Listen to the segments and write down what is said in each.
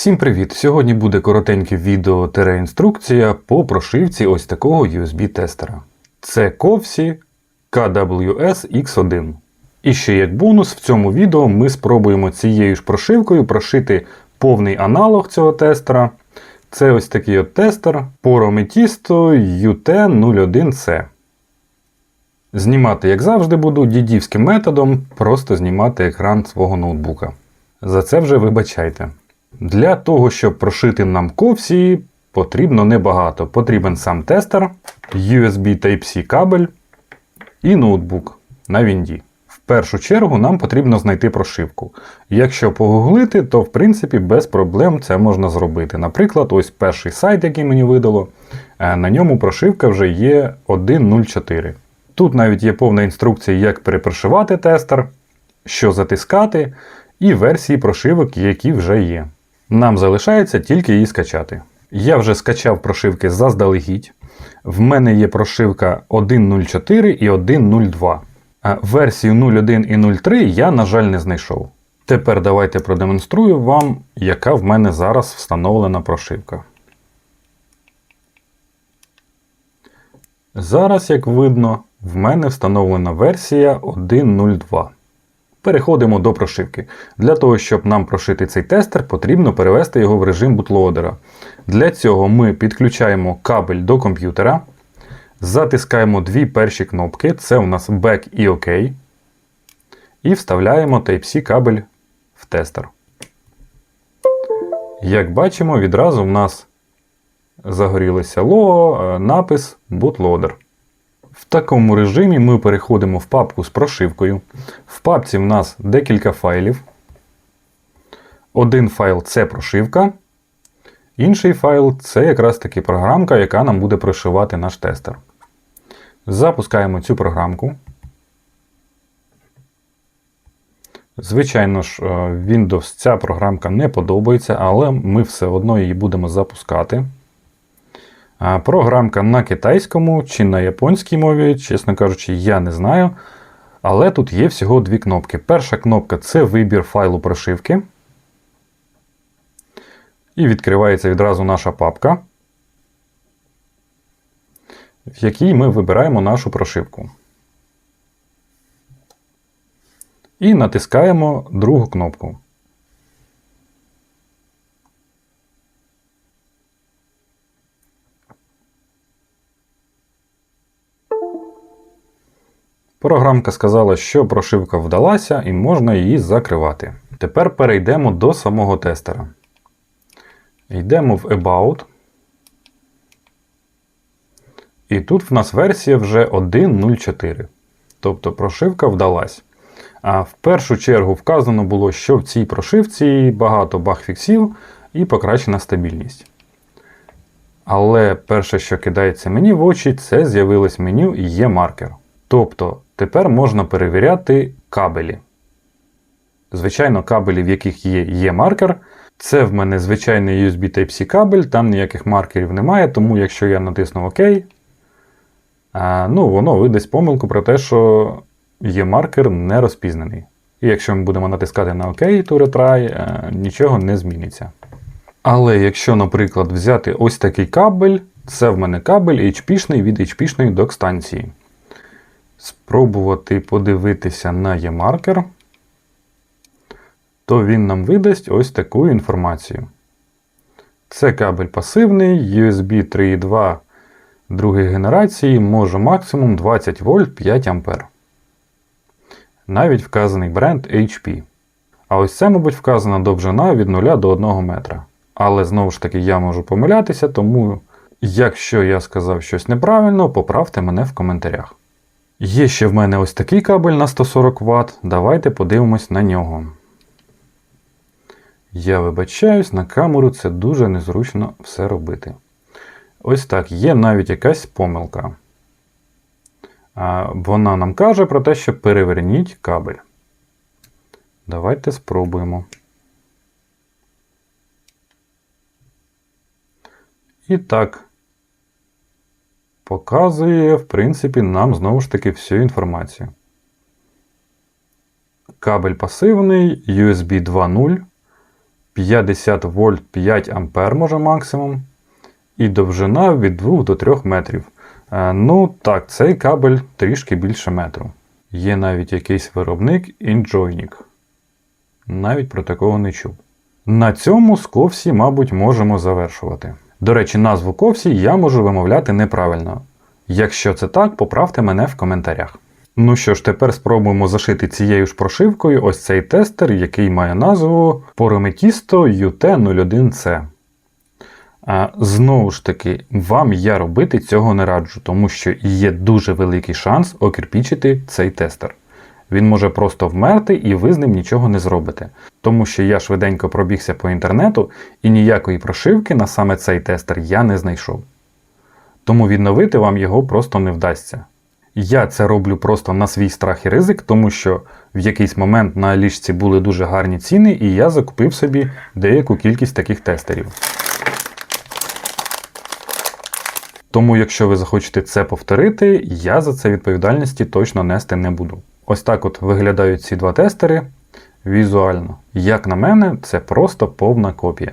Всім привіт! Сьогодні буде коротеньке відео інструкція по прошивці ось такого USB-тестера. Це Ковсі KWS X1. І ще як бонус, в цьому відео ми спробуємо цією ж прошивкою прошити повний аналог цього тестера. Це ось такий от тестер Poromethisto UT01C. Знімати, як завжди, буду дідівським методом, просто знімати екран свого ноутбука. За це вже вибачайте. Для того, щоб прошити нам ковсі, потрібно небагато. Потрібен сам тестер, USB Type-C кабель і ноутбук на Вінді. В першу чергу нам потрібно знайти прошивку. Якщо погуглити, то в принципі без проблем це можна зробити. Наприклад, ось перший сайт, який мені видало, е, на ньому прошивка вже є 1.04. Тут навіть є повна інструкція, як перепрошивати тестер, що затискати, і версії прошивок, які вже є. Нам залишається тільки її скачати. Я вже скачав прошивки заздалегідь. В мене є прошивка 1.04 і 1.02. А версію 0.1 і 0.3 я, на жаль, не знайшов. Тепер давайте продемонструю вам, яка в мене зараз встановлена прошивка. Зараз, як видно, в мене встановлена версія 1.02. Переходимо до прошивки. Для того, щоб нам прошити цей тестер, потрібно перевести його в режим бутлоадера. Для цього ми підключаємо кабель до комп'ютера, затискаємо дві перші кнопки, це у нас Back і OK. І вставляємо Type-C кабель в тестер. Як бачимо, відразу в нас загорілося лого, напис Bootloader. В такому режимі ми переходимо в папку з прошивкою. В папці в нас декілька файлів. Один файл це прошивка. Інший файл це якраз таки програмка, яка нам буде прошивати наш тестер. Запускаємо цю програмку. Звичайно ж, Windows ця програмка не подобається, але ми все одно її будемо запускати. Програмка на китайському чи на японській мові, чесно кажучи, я не знаю. Але тут є всього дві кнопки. Перша кнопка це вибір файлу прошивки. І відкривається відразу наша папка, в якій ми вибираємо нашу прошивку. І натискаємо другу кнопку. Програмка сказала, що прошивка вдалася і можна її закривати. Тепер перейдемо до самого тестера. Йдемо в About. І тут в нас версія вже 1.04. Тобто прошивка вдалась. А в першу чергу вказано було, що в цій прошивці багато багфіксів і покращена стабільність. Але перше, що кидається мені в очі, це з'явилось меню є маркер. Тобто Тепер можна перевіряти кабелі. Звичайно, кабелі, в яких є є маркер. Це в мене звичайний USB Type-C кабель, там ніяких маркерів немає, тому якщо я натисну ОК, ну, воно видасть помилку про те, що є маркер не розпізнаний. І якщо ми будемо натискати на ОК to retry, нічого не зміниться. Але якщо, наприклад, взяти ось такий кабель, це в мене кабель HP-шний від HP-шної док-станції спробувати подивитися на e то він нам видасть ось таку інформацію. Це кабель пасивний, USB 3.2 другої генерації може максимум 20 вольт 5 А. Навіть вказаний бренд HP. А ось це, мабуть, вказана довжина від 0 до 1 метра. Але знову ж таки я можу помилятися, тому якщо я сказав щось неправильно, поправте мене в коментарях. Є ще в мене ось такий кабель на 140 Вт. Давайте подивимось на нього. Я вибачаюсь, на камеру це дуже незручно все робити. Ось так, є навіть якась помилка. Вона нам каже про те, що переверніть кабель. Давайте спробуємо. І так, показує, в принципі, нам знову ж таки всю інформацію. Кабель пасивний, USB 2.0, 50 вольт 5 ампер може максимум. І довжина від 2 до 3 метрів. Е, ну так, цей кабель трішки більше метру. Є навіть якийсь виробник Enjoynik. Навіть про такого не чув. На цьому з мабуть, можемо завершувати. До речі, назву ковсі я можу вимовляти неправильно. Якщо це так, поправте мене в коментарях. Ну що ж, тепер спробуємо зашити цією ж прошивкою ось цей тестер, який має назву Poromethisto UT01C. А, Знову ж таки, вам я робити цього не раджу, тому що є дуже великий шанс окірпічити цей тестер. Він може просто вмерти і ви з ним нічого не зробите. Тому що я швиденько пробігся по інтернету і ніякої прошивки на саме цей тестер я не знайшов. Тому відновити вам його просто не вдасться. Я це роблю просто на свій страх і ризик, тому що в якийсь момент на ліжці були дуже гарні ціни, і я закупив собі деяку кількість таких тестерів. Тому, якщо ви захочете це повторити, я за це відповідальності точно нести не буду. Ось так от виглядають ці два тестери візуально. Як на мене, це просто повна копія.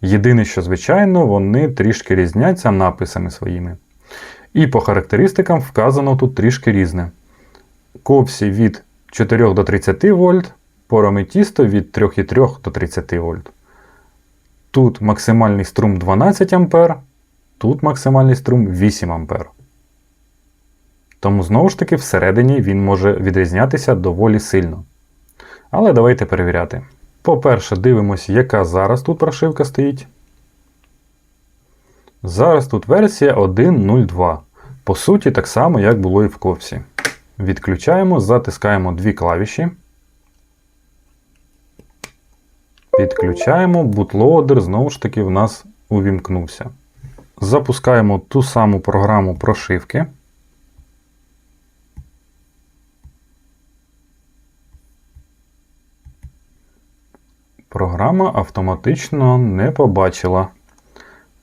Єдине, що, звичайно, вони трішки різняться написами своїми. І по характеристикам вказано тут трішки різне. Копсі від 4 до 30 вольт, Poromethisto від 3,3 до 30 вольт. Тут максимальний струм 12 А, тут максимальний струм 8 А. Тому знову ж таки всередині він може відрізнятися доволі сильно. Але давайте перевіряти. По-перше, дивимося, яка зараз тут прошивка стоїть. Зараз тут версія 1.02. По суті, так само, як було і в ковсі. Відключаємо, затискаємо дві клавіші. Підключаємо, бутлоадер знову ж таки в нас увімкнувся. Запускаємо ту саму програму прошивки. Програма автоматично не побачила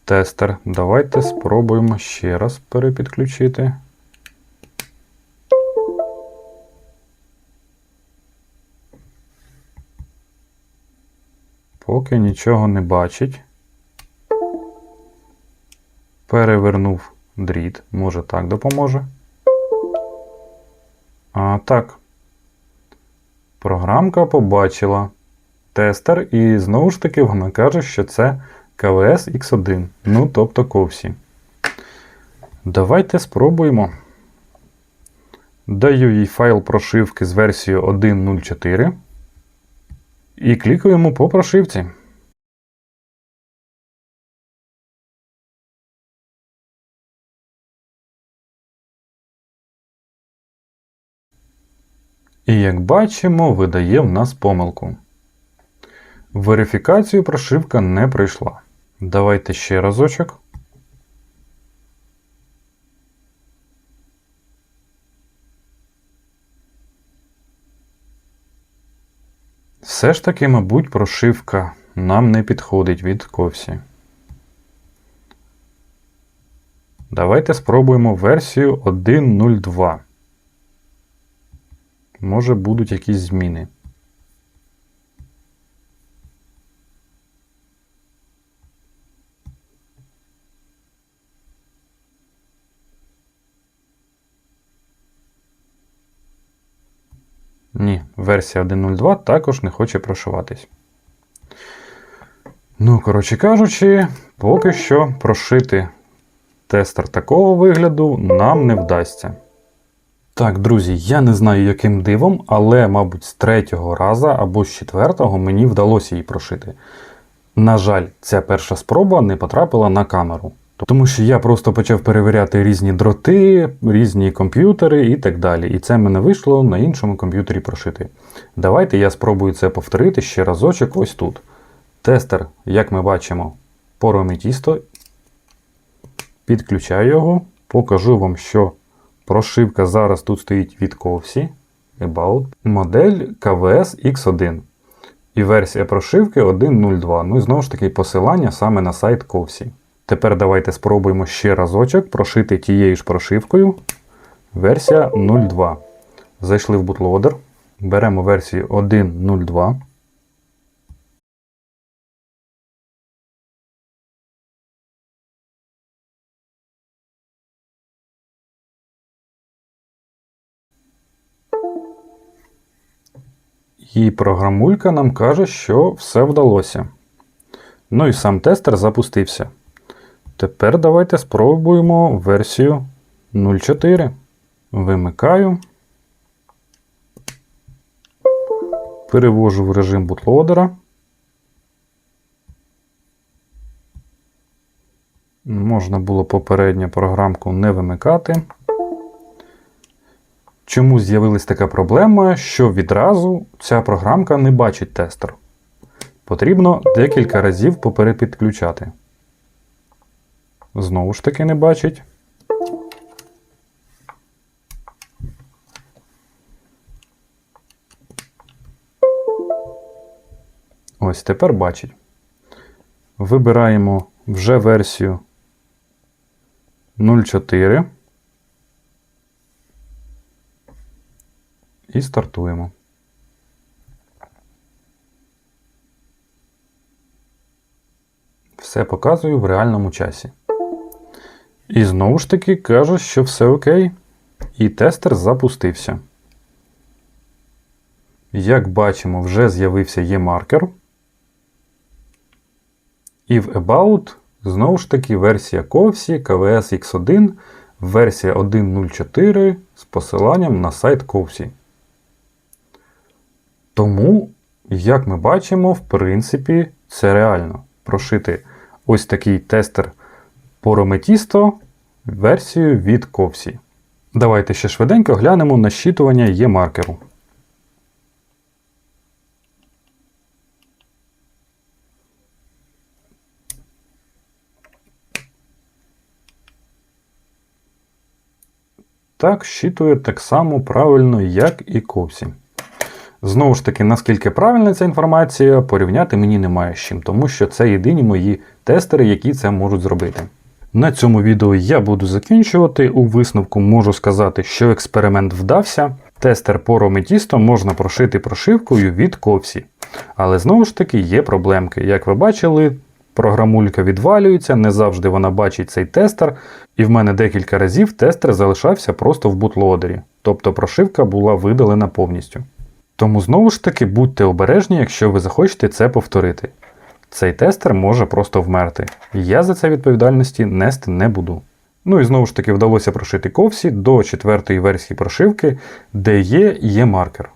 тестер. Давайте спробуємо ще раз перепідключити. Поки нічого не бачить. Перевернув дріт, може так допоможе. А так. Програмка побачила тестер, і знову ж таки вона каже, що це КВС X1, ну тобто ковсі. Давайте спробуємо. Даю їй файл прошивки з версією 1.04 і клікаємо по прошивці. І як бачимо, видає в нас помилку. Верифікацію прошивка не пройшла. Давайте ще разочок. Все ж таки, мабуть, прошивка нам не підходить від ковсі. Давайте спробуємо версію 1.02. Може будуть якісь зміни. Версія 1.02 також не хоче прошиватись. Ну, коротше кажучи, поки що прошити тестер такого вигляду нам не вдасться. Так, друзі, я не знаю, яким дивом, але, мабуть, з третього раза або з четвертого мені вдалося її прошити. На жаль, ця перша спроба не потрапила на камеру. Тому що я просто почав перевіряти різні дроти, різні комп'ютери і так далі. І це мене вийшло на іншому комп'ютері прошити. Давайте я спробую це повторити ще разочок ось тут. Тестер, як ми бачимо, Poromethisto. Підключаю його, покажу вам, що прошивка зараз тут стоїть від Ковсі. About. Модель KVS X1. І версія прошивки 1.02. Ну і знову ж таки посилання саме на сайт Ковсі. Тепер давайте спробуємо ще разочок прошити тією ж прошивкою версія 0.2. Зайшли в bootloader, Беремо версію 1.02. І програмулька нам каже, що все вдалося. Ну і сам тестер запустився. Тепер давайте спробуємо версію 0.4. Вимикаю. Перевожу в режим бутлодера. Можна було попередньо програмку не вимикати. Чому з'явилась така проблема, що відразу ця програмка не бачить тестер? Потрібно декілька разів поперепідключати. Знову ж таки не бачить. Ось тепер бачить. Вибираємо вже версію 0.4 і стартуємо. Все показую в реальному часі. І знову ж таки каже, що все окей. І тестер запустився. Як бачимо, вже з'явився є-маркер. І в About знову ж таки версія Ковсі KVS X1, версія 1.04 з посиланням на сайт Ковсі. Тому, як ми бачимо, в принципі, це реально прошити ось такий тестер Porometіsto версію від Ковсі. Давайте ще швиденько глянемо на щитування є-маркеру. Так, щитує так само правильно, як і Ковсі. Знову ж таки, наскільки правильна ця інформація, порівняти мені немає з чим, тому що це єдині мої тестери, які це можуть зробити. На цьому відео я буду закінчувати. У висновку можу сказати, що експеримент вдався. Тестер по Rometіsto можна прошити прошивкою від Ковсі. Але знову ж таки є проблемки. Як ви бачили, програмулька відвалюється, не завжди вона бачить цей тестер, і в мене декілька разів тестер залишався просто в бутлодері, тобто прошивка була видалена повністю. Тому знову ж таки будьте обережні, якщо ви захочете це повторити. Цей тестер може просто вмерти. Я за це відповідальності нести не буду. Ну і знову ж таки вдалося прошити ковсі до четвертої версії прошивки, де є є маркер.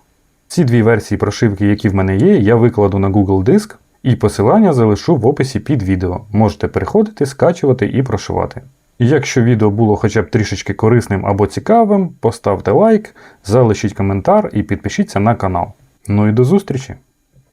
Ці дві версії прошивки, які в мене є, я викладу на Google Диск, і посилання залишу в описі під відео. Можете переходити, скачувати і прошивати. Якщо відео було хоча б трішечки корисним або цікавим, поставте лайк, залишіть коментар і підпишіться на канал. Ну і до зустрічі!